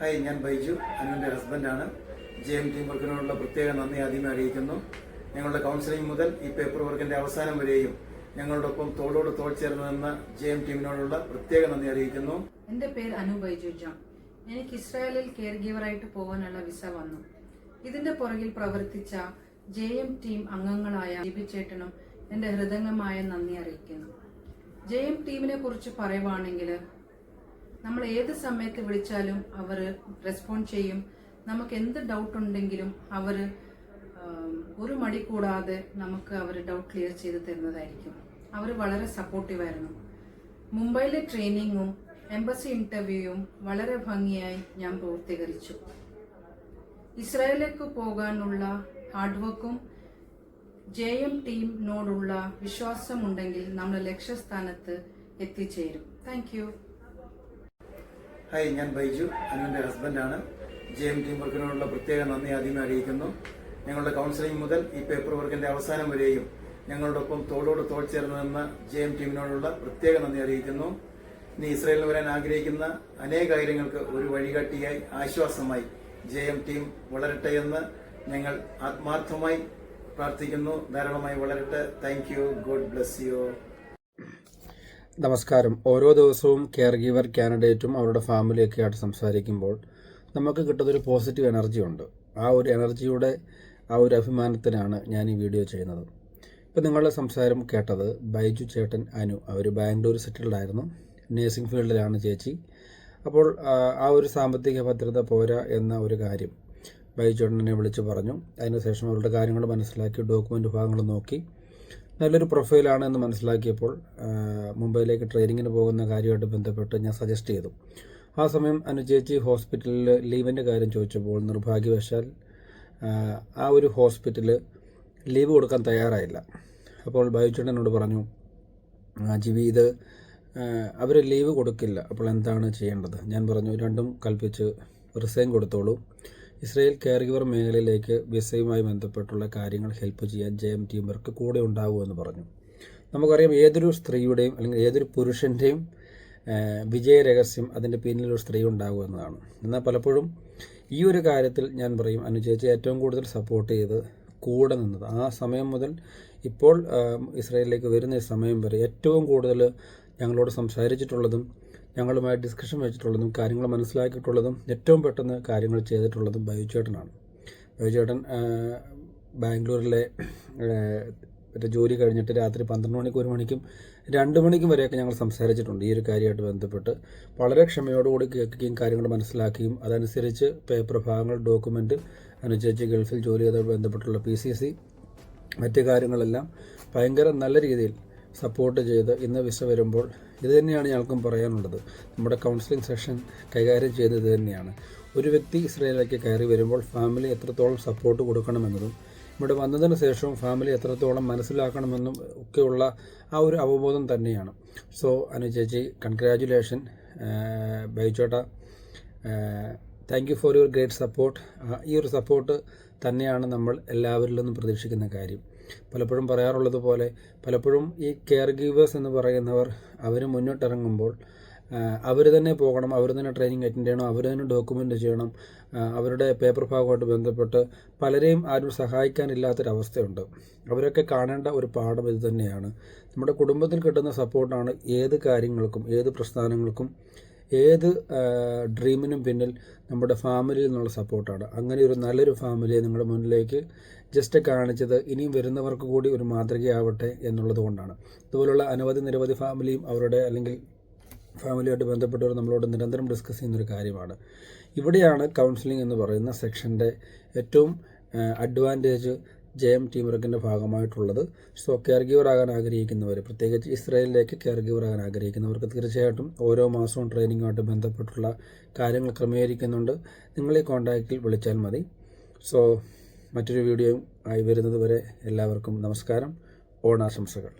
Hi ഞാൻ ബൈജു. അനുവിന്റെ ഹസ്ബൻഡാണ് ജെ എം ടീം വർക്കിനോടുള്ള പ്രത്യേക നന്ദി ആദ്യമേ അറിയിക്കുന്നു. ഞങ്ങളുടെ കൗൺസിലിംഗ് മുതൽ ഈ പേപ്പർ വർക്കിന്റെ അവസാനം വരെയും ഞങ്ങളോടൊപ്പം തോളോട് തോൾ ചേർന്ന് നിന്ന ജെ എം ടീമിനോടുള്ള പ്രത്യേക നന്ദി അറിയിക്കുന്നു. എന്റെ പേര് അനു ബൈജു ജോൺ. എനിക്ക് ഇസ്രായേലിൽ കെയർ ഗീവറായിട്ട് പോകാനുള്ള വിസ വന്നു. ഇതിന്റെ പുറകിൽ പ്രവർത്തിച്ച ജെ എം ടീം അംഗങ്ങളായ ചേട്ടനും എന്റെ ഹൃദയമായ നന്ദി അറിയിക്കുന്നു. ജെ എം ടീമിനെ കുറിച്ച് പറയുവാണെങ്കിൽ നമ്മൾ ഏത് സമയത്ത് വിളിച്ചാലും അവർ റെസ്പോണ്ട് ചെയ്യും. നമുക്ക് എന്ത് ഡൗട്ട് ഉണ്ടെങ്കിലും അവർ ഒരു മടി കൂടാതെ നമുക്ക് അവർ ഡൗട്ട് ക്ലിയർ ചെയ്ത് തരുന്നതായിരിക്കും. അവർ വളരെ സപ്പോർട്ടീവായിരുന്നു മുംബൈയിലെ ട്രെയിനിങ്ങും എംബസി ഇന്റർവ്യൂവും വളരെ ഭംഗിയായി ഞാൻ പൂർത്തീകരിച്ചു. ഇസ്രായേലിലേക്ക് പോകാനുള്ള ഹാർഡ് വർക്കും ജെ എം ടീമിനോടുള്ള വിശ്വാസമുണ്ടെങ്കിൽ നമ്മൾ ലക്ഷ്യസ്ഥാനത്ത് എത്തിച്ചേരും. താങ്ക് ഹായ് ഞാൻ ബൈജു. അനുവിന്റെ ഹസ്ബൻഡാണ് ജെ എം ടീം വർക്കിനോടുള്ള പ്രത്യേക നന്ദി ആദ്യമേ അറിയിക്കുന്നു. ഞങ്ങളുടെ കൗൺസിലിംഗ് മുതൽ ഈ പേപ്പർ വർക്കിന്റെ അവസാനം വരെയും ഞങ്ങളോടൊപ്പം തോളോട് തോൾ ചേർന്ന് നിന്ന ജെ എം ടീമിനോടുള്ള പ്രത്യേക നന്ദി അറിയിക്കുന്നു. ഇനി ഇസ്രയേലിൽ വരാൻ ആഗ്രഹിക്കുന്ന അനേക കാര്യങ്ങൾക്ക് ഒരു വഴികാട്ടിയായി ആശ്വാസമായി ജെ എം ടീം വളരട്ടെ എന്ന് ഞങ്ങൾ ആത്മാർത്ഥമായി പ്രാർത്ഥിക്കുന്നു. ധാരാളമായി വളരട്ടെ. Thank you God bless you നമസ്കാരം. ഓരോ ദിവസവും കെയർ ഗീവർ കാൻഡിഡേറ്റും അവരുടെ ഫാമിലിയൊക്കെ ആയിട്ട് സംസാരിക്കുമ്പോൾ നമുക്ക് കിട്ടുന്നൊരു പോസിറ്റീവ് എനർജി ഉണ്ട്. ആ ഒരു എനർജിയുടെ ആ ഒരു അഭിമാനത്തിനാണ് ഞാൻ ഈ വീഡിയോ ചെയ്യുന്നത്. ഇപ്പം നിങ്ങളുടെ സംസാരം കേട്ടത് ബൈജു ചേട്ടൻ അനു. അവർ ബാംഗ്ലൂർ സെറ്റിൽഡ് ആയിരുന്നു. നേഴ്സിംഗ് ഫീൽഡിലാണ് ചേച്ചി. അപ്പോൾ ആ, ആ ഒരു സാമ്പത്തിക ഭദ്രത പോരാ എന്ന ഒരു കാര്യം ബൈജു ചേട്ടനെ വിളിച്ച് പറഞ്ഞു. അതിനുശേഷം അവരുടെ കാര്യങ്ങൾ മനസ്സിലാക്കി ഡോക്യുമെന്റ് ഭാഗങ്ങൾ നോക്കി. നല്ലൊരു പ്രൊഫൈലാണ് എന്ന് മനസ്സിലാക്കിയപ്പോൾ മുംബൈയിലേക്ക് ട്രെയിനിങ്ങിന് പോകുന്ന കാര്യമായിട്ട് ബന്ധപ്പെട്ട് ഞാൻ സജസ്റ്റ് ചെയ്തു. ആ സമയം അനുചേച്ചി ഹോസ്പിറ്റലിൽ ലീവിന്റെ കാര്യം ചോദിച്ചപ്പോൾ നിർഭാഗ്യവശാൽ ആ, ഒരു ഹോസ്പിറ്റൽ ലീവ് കൊടുക്കാൻ തയ്യാറായില്ല. അപ്പോൾ ബയോചേട്ടനോട് പറഞ്ഞു "ആ, ജിവി ഇത് അവർ ലീവ് കൊടുക്കില്ല. അപ്പോൾ എന്താണ് ചെയ്യേണ്ടത്? ഞാൻ പറഞ്ഞു രണ്ടും കൽപ്പിച്ച് റിസൈൻ കൊടുത്തോളൂ. ഇസ്രയേൽ കെയർ ഗിവർ മേഖലയിലേക്ക് വിസയുമായി ബന്ധപ്പെട്ടുള്ള കാര്യങ്ങൾ ഹെൽപ്പ് ചെയ്യാൻ ജെ എം ടീം വർക്ക് കൂടെ ഉണ്ടാകുമെന്ന് പറഞ്ഞു. നമുക്കറിയാം ഏതൊരു സ്ത്രീയുടെയും അല്ലെങ്കിൽ ഏതൊരു പുരുഷന്റെയും വിജയരഹസ്യം അതിന്റെ പിന്നിലൊരു സ്ത്രീ സ്ത്രീ ഉണ്ടാകുമെന്നതാണ് എന്നാൽ പലപ്പോഴും ഈ ഒരു കാര്യത്തിൽ ഞാൻ പറയും അനുചേച്ചി ഏറ്റവും കൂടുതൽ സപ്പോർട്ട് ചെയ്ത് കൂടെ നിന്നത്. ആ സമയം മുതൽ ഇപ്പോൾ ഇസ്രായേലിലേക്ക് വരുന്ന സമയം വരെ ഏറ്റവും കൂടുതൽ ഞങ്ങളോട് സംസാരിച്ചിട്ടുള്ളതും ഞങ്ങളുമായി ഡിസ്കഷൻ വെച്ചിട്ടുള്ളതും കാര്യങ്ങൾ മനസ്സിലാക്കിയിട്ടുള്ളതും ഏറ്റവും പെട്ടെന്ന് കാര്യങ്ങൾ ചെയ്തിട്ടുള്ളതും ബൈചേട്ടനാണ് ബൈചേട്ടൻ ആ, ബാംഗ്ലൂരിലെ മറ്റേ ജോലി കഴിഞ്ഞിട്ട് രാത്രി പന്ത്രണ്ട് മണിക്ക് ഒരു മണിക്കും രണ്ട് മണിക്കും വരെയൊക്കെ ഞങ്ങൾ സംസാരിച്ചിട്ടുണ്ട് ഈ ഒരു കാര്യമായിട്ട് ബന്ധപ്പെട്ട്. വളരെ ക്ഷമയോടുകൂടി കേൾക്കുകയും കാര്യങ്ങൾ മനസ്സിലാക്കുകയും അതനുസരിച്ച് പേപ്പർ ഭാഗങ്ങൾ ഡോക്യുമെന്റ് അനുസരിച്ച് ഗൾഫിൽ ജോലി ചെയ്ത ബന്ധപ്പെട്ടുള്ള പി സി സി മറ്റ് കാര്യങ്ങളെല്ലാം ഭയങ്കര നല്ല രീതിയിൽ സപ്പോർട്ട് ചെയ്ത് ഇന്ന് വിസ വരുമ്പോൾ ഇത് തന്നെയാണ് ഞങ്ങൾക്കും പറയാനുള്ളത്. നമ്മുടെ കൗൺസിലിംഗ് സെഷൻ കൈകാര്യം ചെയ്തത് തന്നെയാണ്. ഒരു വ്യക്തി ഇസ്രയേലിലേക്ക് കയറി വരുമ്പോൾ ഫാമിലി എത്രത്തോളം സപ്പോർട്ട് കൊടുക്കണമെന്നതും ഇവിടെ വന്നതിന് ശേഷവും ഫാമിലി എത്രത്തോളം മനസ്സിലാക്കണമെന്നും ഒക്കെയുള്ള ആ ഒരു അവബോധം തന്നെയാണ്. സോ അനു ചേച്ചി congratulation ബൈച്ചോട്ട thank you for your great support ഈ ഒരു സപ്പോർട്ട് തന്നെയാണ് നമ്മൾ എല്ലാവരിൽ നിന്നും പ്രതീക്ഷിക്കുന്ന കാര്യം. പലപ്പോഴും പറയാറുള്ളത് പോലെ പലപ്പോഴും ഈ കെയർ ഗീവേഴ്സ് എന്ന് പറയുന്നവർ അവർ മുന്നോട്ടിറങ്ങുമ്പോൾ അവർ തന്നെ പോകണം അവർ തന്നെ ട്രെയിനിങ് അറ്റൻഡ് ചെയ്യണം അവർ തന്നെ ഡോക്യുമെന്റ് ചെയ്യണം അവരുടെ പേപ്പർ ഭാഗമായിട്ട് ബന്ധപ്പെട്ട് പലരെയും ആരും സഹായിക്കാനില്ലാത്തൊരവസ്ഥയുണ്ട്. അവരൊക്കെ കാണേണ്ട ഒരു പാഠം ഇത് തന്നെയാണ്. നമ്മുടെ കുടുംബത്തിൽ കിട്ടുന്ന സപ്പോർട്ടാണ് ഏത് കാര്യങ്ങൾക്കും ഏത് പ്രസ്ഥാനങ്ങൾക്കും ഏത് ഡ്രീമിനും പിന്നിൽ നമ്മുടെ ഫാമിലിയിൽ നിന്നുള്ള സപ്പോർട്ടാണ്. അങ്ങനെ ഒരു നല്ലൊരു ഫാമിലിയെ നിങ്ങളുടെ മുന്നിലേക്ക് ജസ്റ്റ് കാണിച്ചത് ഇനിയും വരുന്നവർക്ക് കൂടി ഒരു മാതൃകയാവട്ടെ എന്നുള്ളത് കൊണ്ടാണ്. ഇതുപോലുള്ള അനവധി നിരവധി ഫാമിലിയും അവരുടെ അല്ലെങ്കിൽ ഫാമിലിയായിട്ട് ബന്ധപ്പെട്ടവർ നമ്മളോട് നിരന്തരം ഡിസ്കസ് ചെയ്യുന്നൊരു കാര്യമാണ്. ഇവിടെയാണ് കൗൺസിലിംഗ് എന്ന് പറയുന്ന സെക്ഷന്റെ ഏറ്റവും അഡ്വാന്റേജ് ജെ എം ടീം വർക്കിന്റെ ഭാഗമായിട്ടുള്ളത്. സോ കെയർ ഗീവർ ആകാൻ ആഗ്രഹിക്കുന്നവർ പ്രത്യേകിച്ച് ഇസ്രായേലിലേക്ക് കെയർ ഗീവർ ആകാൻ ആഗ്രഹിക്കുന്നവർക്ക് തീർച്ചയായിട്ടും ഓരോ മാസവും ട്രെയിനിങ്ങുമായിട്ട് ബന്ധപ്പെട്ടുള്ള കാര്യങ്ങൾ ക്രമീകരിക്കുന്നുണ്ട്. നിങ്ങൾ ഈ കോൺടാക്റ്റിൽ വിളിച്ചാൽ മതി. സോ മറ്റൊരു വീഡിയോ ആയി വരുന്നതുവരെ എല്ലാവർക്കും നമസ്കാരം. ഓണാശംസകൾ.